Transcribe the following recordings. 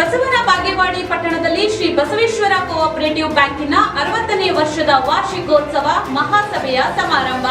ಬಸವನ ಬಾಗೇವಾಡಿ ಪಟ್ಟಣದಲ್ಲಿ ಶ್ರೀ ಬಸವೇಶ್ವರ ಕೋಆಪರೇಟಿವ್ ಬ್ಯಾಂಕಿನ ಅರವತ್ತನೇ ವರ್ಷದ ವಾರ್ಷಿಕೋತ್ಸವ ಮಹಾಸಭೆಯ ಸಮಾರಂಭ.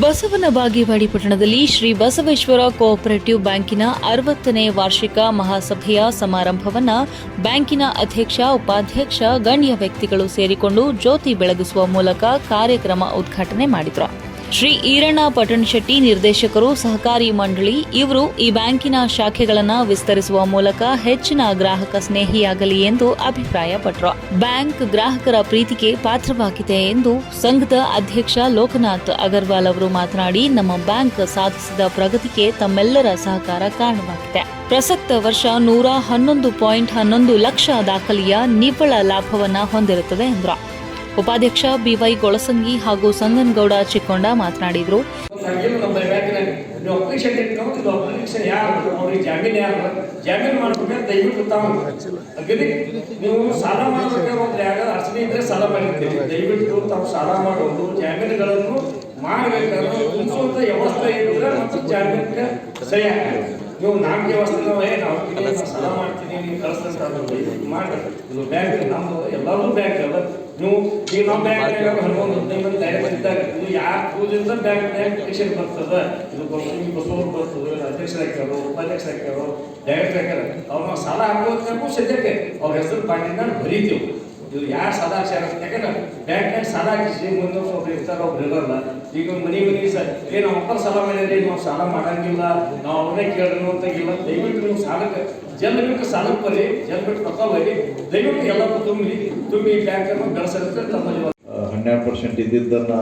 ಬಸವನ ಬಾಗೇವಾಡಿ ಪಟ್ಟಣದಲ್ಲಿ ಶ್ರೀ ಬಸವೇಶ್ವರ ಕೋಆಪರೇಟಿವ್ ಬ್ಯಾಂಕಿನ ಅರವತ್ತನೇ ವಾರ್ಷಿಕ ಮಹಾಸಭೆಯ ಸಮಾರಂಭವನ್ನ ಬ್ಯಾಂಕಿನ ಅಧ್ಯಕ್ಷ, ಉಪಾಧ್ಯಕ್ಷ, ಗಣ್ಯ ವ್ಯಕ್ತಿಗಳು ಸೇರಿಕೊಂಡು ಜ್ಯೋತಿ ಬೆಳಗಿಸುವ ಮೂಲಕ ಕಾರ್ಯಕ್ರಮ ಉದ್ಘಾಟನೆ ಮಾಡಿದರು. ಶ್ರೀ ಈರಣ್ಣ ಪಟ್ಟಣಶೆಟ್ಟಿ ನಿರ್ದೇಶಕರು, ಸಹಕಾರಿ ಮಂಡಳಿ, ಇವರು ಈ ಬ್ಯಾಂಕಿನ ಶಾಖೆಗಳನ್ನು ವಿಸ್ತರಿಸುವ ಮೂಲಕ ಹೆಚ್ಚಿನ ಗ್ರಾಹಕ ಸ್ನೇಹಿಯಾಗಲಿ ಎಂದು ಅಭಿಪ್ರಾಯಪಟ್ಟರು ಬ್ಯಾಂಕ್ ಗ್ರಾಹಕರ ಪ್ರೀತಿಗೆ ಪಾತ್ರವಾಗಿದೆ ಎಂದು ಸಂಘದ ಅಧ್ಯಕ್ಷ ಲೋಕನಾಥ್ ಅಗರ್ವಾಲ್ ಅವರು ಮಾತನಾಡಿ, ನಮ್ಮ ಬ್ಯಾಂಕ್ ಸಾಧಿಸಿದ ಪ್ರಗತಿಗೆ ತಮ್ಮೆಲ್ಲರ ಸಹಕಾರ ಕಾರಣವಾಗಿದೆ. ಪ್ರಸಕ್ತ ವರ್ಷ ನೂರ ಹನ್ನೊಂದು ಪಾಯಿಂಟ್ ಹನ್ನೊಂದು ಲಕ್ಷ ದಾಖಲೆಯ ನಿವ್ವಳ ಲಾಭವನ್ನ ಹೊಂದಿರುತ್ತದೆ ಎಂದರು. ಉಪಾಧ್ಯಕ್ಷ ಬಿವೈ ಗೊಳಸಂಗಿ ಹಾಗೂ ಸಂಗನಗೌಡ ಚಿಕ್ಕೊಂಡ ಮಾತನಾಡಿದರು. ನೀವು ಇದ್ರೆ ದಯವಿಟ್ಟು ತಾವು ಸಾಲ ಮಾಡೋದು ಮಾಡಬೇಕಾದ್ರೆ ವ್ಯವಸ್ಥೆ ಮತ್ತು ನೀವು ವ್ಯವಸ್ಥೆ ಸಾಲ ಮಾಡ್ತೀನಿ ನೀವು ಕಳಿಸ್ತಂತ ಮಾಡಿ ಇದು ಬ್ಯಾಂಕ್ ನಮ್ಮದು ಎಲ್ಲರೂ ಬ್ಯಾಂಕ್ ಅಲ್ಲ. ನೀವು ಈಗ ನಮ್ಮ ಬ್ಯಾಂಕ್ನಾಗ ಹನ್ನೊಂದು ಹದಿನೈದು ಮಂದಿ ಡೈರೆಕ್ಟ್ ಇದ್ದಾಗ ಇದು ಯಾರ ಕೂದಿಂದ ಬ್ಯಾಂಕ್ ಬ್ಯಾಂಕ್ ಅಪ್ಲಿಕೇಶನ್ ಬರ್ತದ ಇದು ಬಸವನಿ ಬಸವರು ಬರ್ತದೆ ಅಧ್ಯಕ್ಷರು ಹಾಕ್ಯಾರು ಉಪಾಧ್ಯಕ್ಷರು ಹಾಕ್ಯಾರು ಡೈರೆಕ್ಟರ್ ಹಾಕ್ಯಾರ ಅವ್ರು ನಾವು ಸಾಲ ಹಾಕೋದ್ರೂ ಸದ್ಯಕ್ಕೆ ಅವ್ರ ಹೆಸರು ಪಾಟಿನ ಬರೀತೀವಿ. ಇದು ಯಾರು ಹಾಕ್ಸ್ಯಾರ ಯಾಕಂದ್ರೆ ಬ್ಯಾಂಕ್ ಸಾಲ ಹಾಕಿಸಿ ಮುಂದೆ ಒಬ್ರು ಇರ್ತಾರೆ, ಒಬ್ರು ಇರಲ್ಲ. ಈಗ ಮನೆ ಮನೆ ಸರ್ ಏ ನಾವು ಸಾಲ ಮಾಡಿದ್ರೆ ನಾವು ಸಾಲ ಮಾಡಂಗಿಲ್ಲ, ನಾವು ಅವ್ರನ್ನೇ ಕೇಳ್ರಿ ಅಂತ ಇಲ್ಲ. ದಯವಿಟ್ಟು ನೀವು ಸಾಲಕ್ಕೆ ಜಲ್ ಬಿಟ್ಟು ಸಾಲಕ್ಕೆ ಬರ್ರಿ ಜಲ್ ಬಿಟ್ಟು ತಗೊಳ್ರಿ ದಯವಿಟ್ಟು ಎಲ್ಲಕ್ಕೂ ತುಂಬಿ ತುಂಬಿ ಬ್ಯಾಂಕನ್ನು ಬೆಳೆಸಿರುತ್ತೆ ತಮ್ಮಲ್ಲಿ ಹನ್ನೆರಡು ಪರ್ಸೆಂಟ್ ಇದ್ದಿದ್ದನ್ನ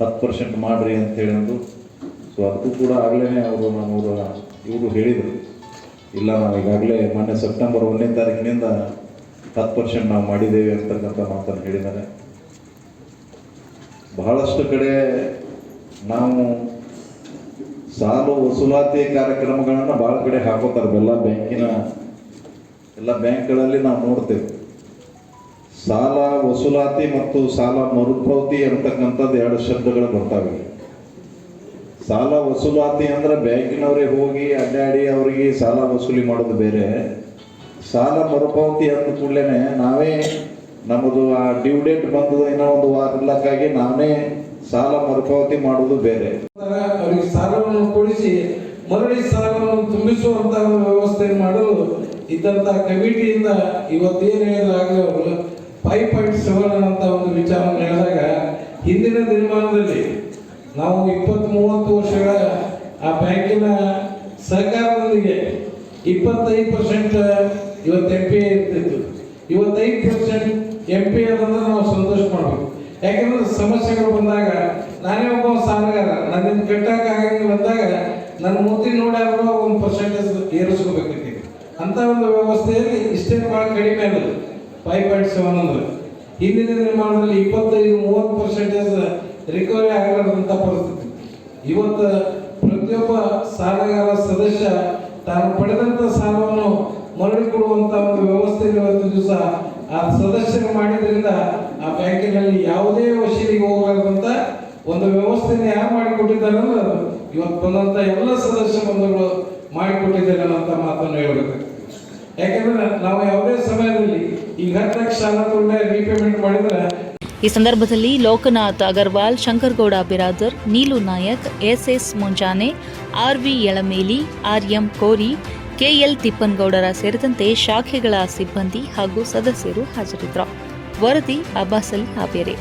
ಹತ್ತು ಪರ್ಸೆಂಟ್ ಮಾಡಿರಿ ಅಂತ ಹೇಳಿದ್ರು. ಸೊ ಅದಕ್ಕೂ ಕೂಡ ಆಗಲೇ ಅವರು ನಮ್ಮವರು ಇವರು ಹೇಳಿದರು. ಇಲ್ಲ, ನಾವು ಈಗಾಗಲೇ ಮೊನ್ನೆ ಸೆಪ್ಟೆಂಬರ್ ಒಂದನೇ ತಾರೀಕಿನಿಂದ ಹತ್ತು ನಾವು ಮಾಡಿದ್ದೇವೆ ಅಂತಕ್ಕಂಥ ಮಾತನ್ನು ಹೇಳಿದ್ದಾರೆ. ಬಹಳಷ್ಟು ಕಡೆ ನಾವು ಸಾಲು ವಸೂಲಾತಿ ಕಾರ್ಯಕ್ರಮಗಳನ್ನು ಭಾಳ ಕಡೆ ಹಾಕೋತಾರೆ. ಎಲ್ಲ ಬ್ಯಾಂಕಿನ, ಎಲ್ಲ ಬ್ಯಾಂಕ್ಗಳಲ್ಲಿ ನಾವು ನೋಡ್ತೇವೆ. ಸಾಲ ವಸೂಲಾತಿ ಮತ್ತು ಸಾಲ ಮರುಪಾವತಿ ಅಂತಕ್ಕಂಥದ್ದು ಎರಡು ಶಬ್ದಗಳು ಬರ್ತಾವೆ. ಸಾಲ ವಸೂಲಾತಿ ಅಂದ್ರೆ ಬ್ಯಾಂಕಿನವರೇ ಹೋಗಿ ಅಡ್ಡಾಡಿ ಅವರಿಗೆ ಸಾಲ ವಸೂಲಿ ಮಾಡೋದು ಬೇರೆ. ಸಾಲ ಮರುಪಾವತಿ ಅಂದ ಕೂಡಲೇ ನಾವೇ ನಮ್ಮದು ಆ ಡ್ಯೂ ಡೇಟ್ ಬಂದು ಏನೋ ಒಂದು ವಾರಕ್ಕಾಗಿ ನಾವೇ ಸಾಲ ಮರುಪಾವತಿ ಮಾಡುವುದು ಬೇರೆ. ಅವರಿಗೆ ಸಾಲವನ್ನು ಕೊಡಿಸಿ ಮರಳಿ ಸಾಲವನ್ನು ತುಂಬಿಸುವಂತಹ ವ್ಯವಸ್ಥೆ ಮಾಡಲು ಇದ್ದಂತಹ ಕಮಿಟಿಯಿಂದ ಇವತ್ತೇನು ಹೇಳಿದಾಗಲೇ ಅವರು ಫೈವ್ ಪಾಯಿಂಟ್ ಸೆವೆನ್ ಅಂತ ಒಂದು ವಿಚಾರ ಹೇಳಿದಾಗ ಹಿಂದಿನ ದಿನಮಾನದಲ್ಲಿ ನಾವು ಇಪ್ಪತ್ತ್ ಮೂವತ್ತು ವರ್ಷಗಳ ಆ ಬ್ಯಾಂಕಿನ ಸಹಕಾರದೊಂದಿಗೆ ಇಪ್ಪತ್ತೈದು ಪರ್ಸೆಂಟ್ ಇವತ್ತು ಎಂ ಪಿ ಇರ್ತಿತ್ತು. ಇವತ್ತೈದು ಪರ್ಸೆಂಟ್ ಎಂ ಪಿ ಅದಂದ್ರೆ ನಾವು ಸಂತೋಷ ಮಾಡಬೇಕು. ಯಾಕಂದ್ರೆ ಸಮಸ್ಯೆಗಳು ಬಂದಾಗ, ನಾನೇ ಒಬ್ಬ ಸಾಲಗಾರ, ನನ್ನಿಂದ ಕಟ್ಟಕ್ಕೆ ಹಾಗೆ ಬಂದಾಗ ನನ್ನ ಮೂತಿ ಅವರು ಒಂದು ಪರ್ಸೆಂಟೇಜ್ ಏರಿಸ್ಕೋಬೇಕೈತಿ. ಅಂತ ಒಂದು ವ್ಯವಸ್ಥೆಯಲ್ಲಿ ಇಷ್ಟೇ ಭಾಳ ಕಡಿಮೆ ಅನ್ನೋದು ಫೈವ್ ಪಾಯಿಂಟ್ ಸೆವೆನ್ ಅಂದ್ರೆ. ಹಿಂದಿನ ನಿರ್ಮಾಣದಲ್ಲಿ ಇಪ್ಪತ್ತೈದು, ಮೂವತ್ತು ಪರ್ಸೆಂಟೇಜ್ ರಿಕವರಿ ಆಗಿರೋದಂತ ಪರಿಸ್ಥಿತಿ. ಇವತ್ತು ಪ್ರತಿಯೊಬ್ಬ ಸಾಲಗಾರ ಸದಸ್ಯ ತಾನು ಪಡೆದಂಥ ಸಾಲವನ್ನು ಮರಳಿ ಕೊಡುವಂತ ಒಂದು ವ್ಯವಸ್ಥೆ ಇವತ್ತು ದಿವಸ ಆ ಸದಸ್ಯರು ಮಾಡಿದ್ರಿಂದ ಆ ಬ್ಯಾಂಕಿನಲ್ಲಿ ಯಾವುದೇ ವಶೀಲಿಗೆ ಹೋಗಲಾರ್ದಂತ ಒಂದು ವ್ಯವಸ್ಥೆನ ಯಾರು ಮಾಡಿಕೊಟ್ಟಿದ್ದಾರೆ ಅಂದ್ರೆ ಇವತ್ತು ಬಂದಂತ ಎಲ್ಲ ಸದಸ್ಯ ಬಂಧುಗಳು ಮಾಡಿಕೊಟ್ಟಿದ್ದಾರೆ ಅಂತ ಮಾತನ್ನು ಹೇಳ್ಬೇಕು. ಯಾಕೆಂದ್ರೆ ನಾವು ಯಾವುದೇ ಸಮಯದಲ್ಲಿ ಈ ಹತ್ತು ಲಕ್ಷ ಸಾಲ ತೊಗೊಂಡೆ ರೀಪೇಮೆಂಟ್ ಮಾಡಿದ್ರೆ ಈ ಸಂದರ್ಭದಲ್ಲಿ Lokanath Agarwal, Shankargowda Biradar, Neelu Nayak S S Munjane, R V Yalameli RM Kori KL Tippangoudar ಸೇರಿದಂತೆ ಶಾಖೆಗಳ ಸಿಬ್ಬಂದಿ ಹಾಗೂ ಸದಸ್ಯರು ಹಾಜರಿದ್ದರು. ವರದಿ ಅಬ್ಬಾಸ್ ಅಲಿ ಹಾವೇರಿ.